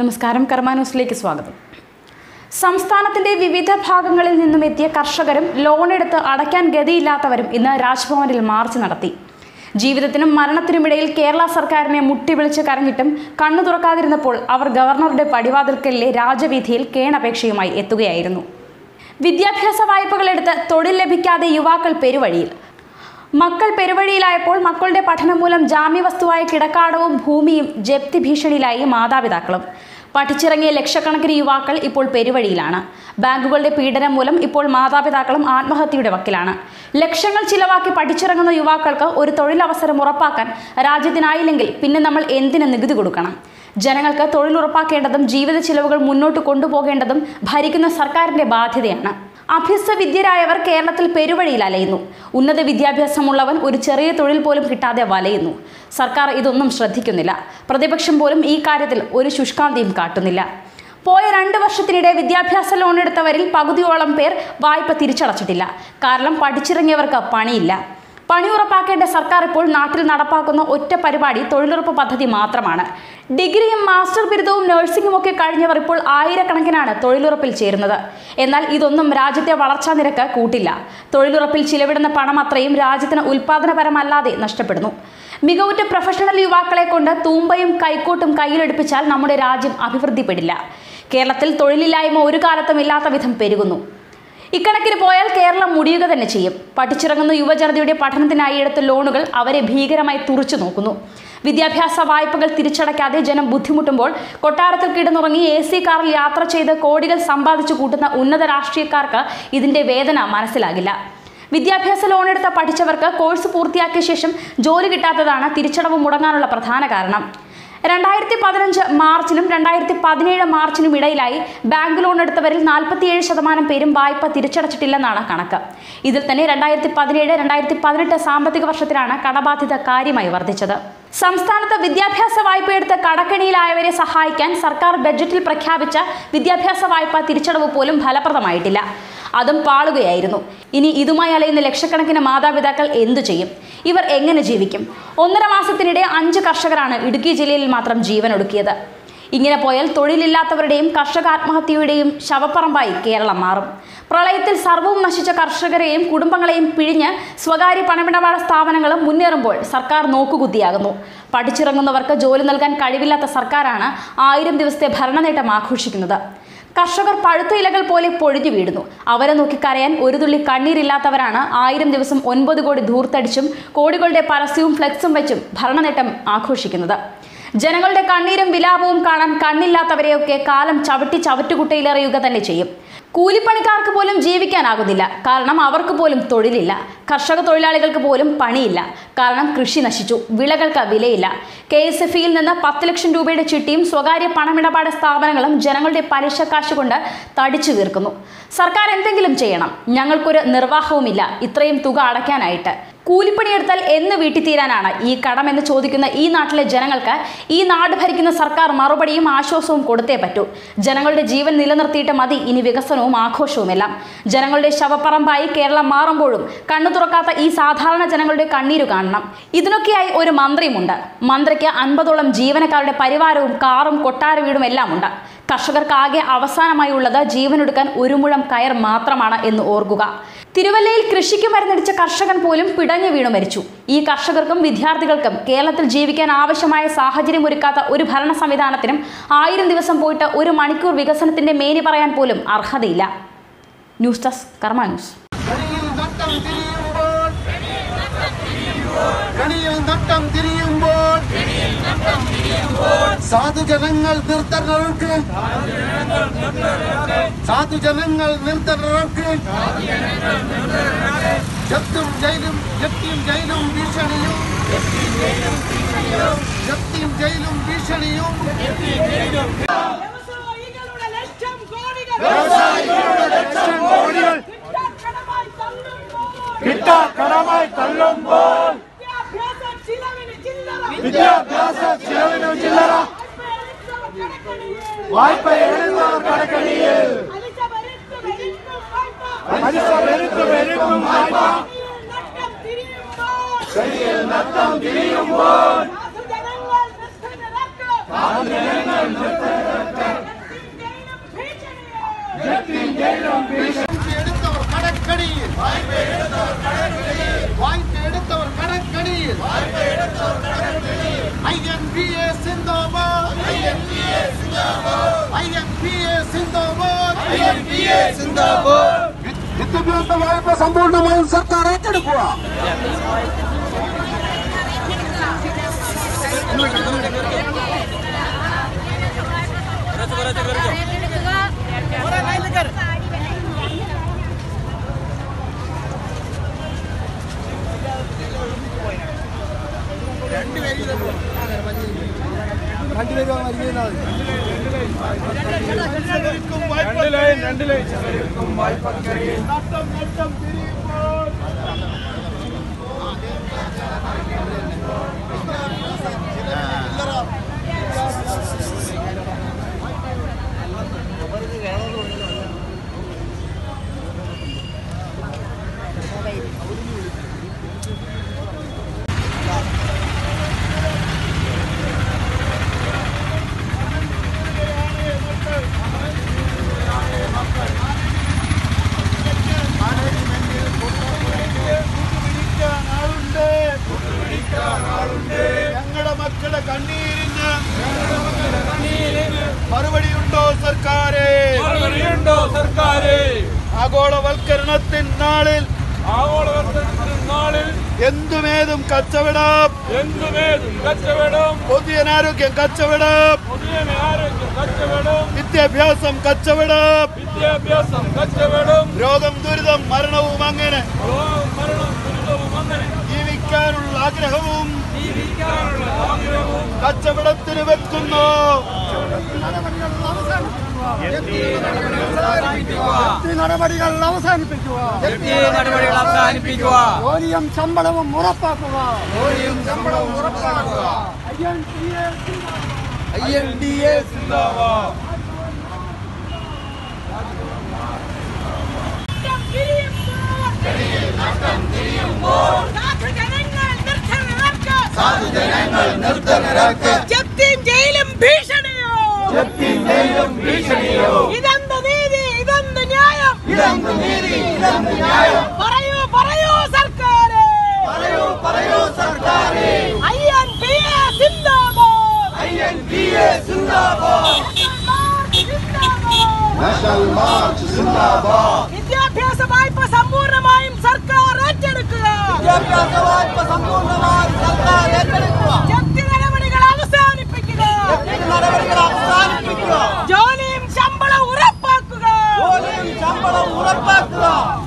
നമസ്കാരം കർമ്മ ന്യൂസിലേക്ക് സ്വാഗതം. സംസ്ഥാനത്തിന്റെ വിവിധ ഭാഗങ്ങളിൽ നിന്നും എത്തിയ കർഷകരും ലോണെടുത്ത് അടയ്ക്കാൻ ഗതിയില്ലാത്തവരും ഇന്ന് രാജ്ഭവനിൽ മാർച്ച് നടത്തി. ജീവിതത്തിനും മരണത്തിനുമിടയിൽ കേരള സർക്കാരിനെ മുട്ടിവിളിച്ച് കരഞ്ഞിട്ടും കണ്ണു തുറക്കാതിരുന്നപ്പോൾ അവർ ഗവർണറുടെ പടിവാതിൽക്കലിലെ രാജവീഥിയിൽ കേണപേക്ഷയുമായി എത്തുകയായിരുന്നു. വിദ്യാഭ്യാസ വായ്പകളെടുത്ത് തൊഴിൽ ലഭിക്കാതെ യുവാക്കൾ പെരുവഴിയിൽ. മക്കൾ പെരുവഴിയിലായപ്പോൾ മക്കളുടെ പഠനം മൂലം ജാമ്യവസ്തുവായ കിടക്കാടവും ഭൂമിയും ജപ്തി ഭീഷണിയിലായി മാതാപിതാക്കളും. പഠിച്ചിറങ്ങിയ ലക്ഷക്കണക്കിന് യുവാക്കൾ ഇപ്പോൾ പെരുവഴിയിലാണ്. ബാങ്കുകളുടെ പീഡനം മൂലം ഇപ്പോൾ മാതാപിതാക്കളും ആത്മഹത്യയുടെ വക്കിലാണ്. ലക്ഷങ്ങൾ ചിലവാക്കി പഠിച്ചിറങ്ങുന്ന യുവാക്കൾക്ക് ഒരു തൊഴിലവസരം ഉറപ്പാക്കാൻ രാജ്യത്തിനായില്ലെങ്കിൽ പിന്നെ നമ്മൾ എന്തിന് നികുതി കൊടുക്കണം? ജനങ്ങൾക്ക് തൊഴിലുറപ്പാക്കേണ്ടതും ജീവിത ചിലവുകൾ മുന്നോട്ട് കൊണ്ടുപോകേണ്ടതും ഭരിക്കുന്ന സർക്കാരിന്റെ ബാധ്യതയാണ്. അഭ്യസ്ത വിദ്യരായവർ കേരളത്തിൽ പെരുവഴിയിൽ അലയുന്നു. ഉന്നത വിദ്യാഭ്യാസമുള്ളവൻ ഒരു ചെറിയ തൊഴിൽ പോലും കിട്ടാതെ വലയുന്നു. സർക്കാർ ഇതൊന്നും ശ്രദ്ധിക്കുന്നില്ല. പ്രതിപക്ഷം പോലും ഈ കാര്യത്തിൽ ഒരു ശുഷ്കാന്തിയും കാട്ടുന്നില്ല. പോയ രണ്ട് വർഷത്തിനിടെ വിദ്യാഭ്യാസ ലോൺ എടുത്തവരിൽ പകുതിയോളം പേർ വായ്പ തിരിച്ചടച്ചിട്ടില്ല. കാരണം പഠിച്ചിറങ്ങിയവർക്ക് പണിയില്ല. പണി ഉറപ്പാക്കേണ്ട സർക്കാർ ഇപ്പോൾ നാട്ടിൽ നടപ്പാക്കുന്ന ഒറ്റ പരിപാടി തൊഴിലുറപ്പ് പദ്ധതി മാത്രമാണ്. ഡിഗ്രിയും മാസ്റ്റർ ബിരുദവും നഴ്സിംഗും ഒക്കെ കഴിഞ്ഞവർ ഇപ്പോൾ ആയിരക്കണക്കിനാണ് തൊഴിലുറപ്പിൽ ചേരുന്നത്. എന്നാൽ ഇതൊന്നും രാജ്യത്തെ വളർച്ചാ നിരക്ക് കൂട്ടില്ല. തൊഴിലുറപ്പിൽ ചിലവിടുന്ന പണം അത്രയും രാജ്യത്തിന് ഉൽപാദനപരമല്ലാതെ നഷ്ടപ്പെടുന്നു. മികവുറ്റ പ്രൊഫഷണൽ യുവാക്കളെ കൊണ്ട് തൂമ്പയും കൈക്കോട്ടും കയ്യിലെടുപ്പിച്ചാൽ നമ്മുടെ രാജ്യം അഭിവൃദ്ധിപ്പെടില്ല. കേരളത്തിൽ തൊഴിലില്ലായ്മ ഒരു കാലത്തും ഇല്ലാത്ത വിധം പെരുകുന്നു. ഇക്കണക്കിന് പോയാൽ കേരളം മുടിയുക തന്നെ ചെയ്യും. പഠിച്ചിറങ്ങുന്ന യുവജനതയുടെ പഠനത്തിനായി എടുത്ത ലോണുകൾ അവരെ ഭീകരമായി തുറച്ചു നോക്കുന്നു. വിദ്യാഭ്യാസ വായ്പകൾ തിരിച്ചടയ്ക്കാതെ ജനം ബുദ്ധിമുട്ടുമ്പോൾ കൊട്ടാരത്തിൽ കിടന്നുറങ്ങി എ സി കാറിൽ യാത്ര ചെയ്ത് കോടികൾ സമ്പാദിച്ചു കൂട്ടുന്ന ഉന്നത രാഷ്ട്രീയക്കാർക്ക് ഇതിന്റെ വേദന മനസ്സിലാകില്ല. വിദ്യാഭ്യാസ ലോണെടുത്ത പഠിച്ചവർക്ക് കോഴ്സ് പൂർത്തിയാക്കിയ ശേഷം ജോലി കിട്ടാത്തതാണ് തിരിച്ചടവ് മുടങ്ങാനുള്ള പ്രധാന കാരണം. രണ്ടായിരത്തി പതിനഞ്ച് മാർച്ചിനും രണ്ടായിരത്തി പതിനേഴ് മാർച്ചിനും ഇടയിലായി ബാങ്ക് ലോൺ എടുത്തവരിൽ നാൽപ്പത്തിയേഴ് ശതമാനം പേരും വായ്പ തിരിച്ചടച്ചിട്ടില്ലെന്നാണ് കണക്ക്. ഇതിൽ തന്നെ രണ്ടായിരത്തി പതിനേഴ് രണ്ടായിരത്തി പതിനെട്ട് സാമ്പത്തിക വർഷത്തിലാണ് കടബാധ്യത കാര്യമായി വർദ്ധിച്ചത്. സംസ്ഥാനത്ത് വിദ്യാഭ്യാസ വായ്പയെടുത്ത് കടക്കെണിയിലായവരെ സഹായിക്കാൻ സർക്കാർ ബജറ്റിൽ പ്രഖ്യാപിച്ച വിദ്യാഭ്യാസ വായ്പ തിരിച്ചടവ് പോലും ഫലപ്രദമായിട്ടില്ല. അതും പാളുകയായിരുന്നു. ഇനി ഇതുമായി അലയുന്ന ലക്ഷക്കണക്കിന് മാതാപിതാക്കൾ എന്തു ചെയ്യും? ഇവർ എങ്ങനെ ജീവിക്കും? ഒന്നര മാസത്തിനിടെ അഞ്ച് കർഷകരാണ് ഇടുക്കി ജില്ലയിൽ മാത്രം ജീവൻ ഒടുക്കിയത് ഇങ്ങനെ പോയാൽ തൊഴിലില്ലാത്തവരുടെയും കർഷക ആത്മഹത്യയുടെയും ശവപ്പറമ്പായി കേരളം മാറും. പ്രളയത്തിൽ സർവവും നശിച്ച കർഷകരെയും കുടുംബങ്ങളെയും പിഴിഞ്ഞ് സ്വകാര്യ പണമിടപാട് സ്ഥാപനങ്ങളും മുന്നേറുമ്പോൾ സർക്കാർ നോക്കുകുത്തിയാകുന്നു. പഠിച്ചിറങ്ങുന്നവർക്ക് ജോലി നൽകാൻ കഴിവില്ലാത്ത സർക്കാരാണ് ആയിരം ദിവസത്തെ ഭരണനേട്ടം ആഘോഷിക്കുന്നത്. കർഷകർ പഴുത്ത ഇലകൾ പോലെ പൊഴിഞ്ഞു വീഴുന്നു അവരെ നോക്കി കരയാൻ ഒരു തുള്ളി കണ്ണീരില്ലാത്തവരാണ് ആയിരം ദിവസം ഒൻപത് കോടി ധൂർത്തടിച്ചും കോടികളുടെ പരസ്യവും ഫ്ലെക്സും വെച്ചും ഭരണനേട്ടം ആഘോഷിക്കുന്നത്. ജനങ്ങളുടെ കണ്ണീരും വിലാപവും കാണാൻ കണ്ണില്ലാത്തവരെയൊക്കെ കാലം ചവിട്ടി ചവറ്റുകുട്ടയിലെറിയുക തന്നെ ചെയ്യും. കൂലിപ്പണിക്കാർക്ക് പോലും ജീവിക്കാനാകുന്നില്ല. കാരണം അവർക്ക് പോലും തൊഴിലില്ല. കർഷക തൊഴിലാളികൾക്ക് പോലും പണിയില്ല. കാരണം കൃഷി നശിച്ചു. വിളകൾക്ക് വിലയില്ല. കെ എസ് എഫ് ഇയിൽ നിന്ന് പത്ത് ലക്ഷം രൂപയുടെ ചിട്ടിയും സ്വകാര്യ പണമിടപാട് സ്ഥാപനങ്ങളും ജനങ്ങളുടെ പലിശ കാശ് കൊണ്ട് തടിച്ചു തീർക്കുന്നു സർക്കാർ എന്തെങ്കിലും ചെയ്യണം. ഞങ്ങൾക്കൊരു നിർവാഹവുമില്ല. ഇത്രയും തുക അടയ്ക്കാനായിട്ട്. കൂലിപ്പണിയെടുത്താൽ എന്ന് വീട്ടിൽ തീരാനാണ് ഈ കടമെന്ന് ചോദിക്കുന്ന ഈ നാട്ടിലെ ജനങ്ങൾക്ക് ഈ നാട് ഭരിക്കുന്ന സർക്കാർ മറുപടിയും ആശ്വാസവും കൊടുത്തേ പറ്റൂ. ജനങ്ങളുടെ ജീവൻ നിലനിർത്തിയിട്ട് മതി ഇനി വികസനവും ആഘോഷവുമെല്ലാം. ജനങ്ങളുടെ ശവപ്പറമ്പായി കേരളം മാറുമ്പോഴും കണ്ണു തുറക്കാത്ത ഈ സാധാരണ ജനങ്ങളുടെ കണ്ണീര് കാണണം. ഇതിനൊക്കെയായി ഒരു മന്ത്രിയുമുണ്ട്. മന്ത്രിക്ക് അൻപതോളം ജീവനക്കാരുടെ പരിവാരവും കാറും കൊട്ടാര വീടും എല്ലാം ഉണ്ട് കർഷകർക്കാകെ അവസാനമായി ഉള്ളത് ജീവനൊടുക്കാൻ ഒരു മുഴം കയർ മാത്രമാണ് എന്ന് ഓർക്കുക. തിരുവല്ലയിൽ കൃഷിക്ക് മരുന്നടിച്ച കർഷകൻ പോലും പിടഞ്ഞു വീണു മരിച്ചു. ഈ കർഷകർക്കും വിദ്യാർത്ഥികൾക്കും കേരളത്തിൽ ജീവിക്കാൻ ആവശ്യമായ സാഹചര്യം ഒരുക്കാത്ത ഒരു ഭരണ സംവിധാനത്തിനും ആയിരം ദിവസം പോയിട്ട് ഒരു മണിക്കൂർ വികസനത്തിന്റെ മേനി പറയാൻ പോലും അർഹതയില്ല. News desk Karma news. സാധുജനങ്ങൾ നിർത്തർക്ക് സാധുജനങ്ങൾ നിർത്തർക്ക് ജപ്തും ജയിലും ജപ്തിയും ജയിലും ഭീഷണിയും. ജപ്തിയും ജയിലും ഭീഷണിയും. കിട്ടാക്കടമായി തള്ളുമ്പോൾ ವಿದ್ಯಾಭ್ಯಾಸ செலவினம் ಚಿಲ್ಲರ வாய்ப்பை எழுந்தவர் கடற்கடியில் நத்தம் திரியும் போல் ஜனங்கள் நிறுத்த പലിശ വരുത്തും എടുക്കും വായ്പ പലിശ പെരുത്തും പെരുക്കും വായ്പ കയ്യിൽ നട്ടം തിരിയുമ്പോൾ കയ്യിൽ നട്ടം തിരിയുമ്പോൾ സാധുജനങ്ങൾ നിർത്തനിറക്ക് വിദ്യാഭ്യാസ വായ്പ സമ്പൂർണമായും സർക്കാർ ഏറ്റെടുക്കുക ഞങ്ങളുടെ മക്കളുടെ കണ്ണീരിന് മറുപടിയുണ്ടോ സർക്കാരെ? മറുപടിയുണ്ടോ സർക്കാരെ? ആഗോളവൽക്കരണത്തിൻ നാളിൽ ആഗോളവർദ്ധനത്തിന് നാളിൽ എന്തുമേതും കച്ചവടം. എന്തുമേതും കച്ചവടം. പൊതുജനാരോഗ്യം കച്ചവടം. പൊതുജനാരോഗ്യം കച്ചവടം. വിദ്യാഭ്യാസം കച്ചവടം. വിദ്യാഭ്യാസം കച്ചവടം. രോഗം ദുരിതം മരണവും അങ്ങനെ. രോഗം, മരണം ദുരിതവും അങ്ങനെ. ജീവിക്കാനുള്ള ആഗ്രഹവും കച്ചവടത്തിന് വെക്കുന്നു. നടപടികൾ അവസാനിപ്പിക്കുക. നടപടികൾ അവസാനിപ്പിക്കുക. ജോലിയും ശമ്പളവും ഉറപ്പാക്കുക. ജോലിയും ശമ്പളവും ഉറപ്പാക്കുക. സിന്ദാബാദ് സാധുജനങ്ങൾ നിർദ്ധനരാക്ക് ജപ്തിയും ജയിലും ഭീഷണിയോ ഇതെന്ത് നീതി ഇതെന്ത് ന്യായം ഇതെന്ത് നീതി ഇതെന്ത് ന്യായം പറയൂ പറയൂ സർക്കാരെ പറയൂ പറയൂ സർക്കാരെ ഐ എൻ പി എ സിന്ദാബാദ് ഐ എൻ പി എ സിന്ദാബാദ് നാഷണൽ മാർച്ച് സിന്ദാബാദ് വിദ്യാഭ്യാസ വായ്പ സമ്പൂർണമായും സർക്കാർ ഏറ്റെടുക്കുക വിദ്യാഭ്യാസ വായ്പ സമ്പൂർണമായി സർക്കാർ ഏറ്റെടുക്കുക Allahu Akbar!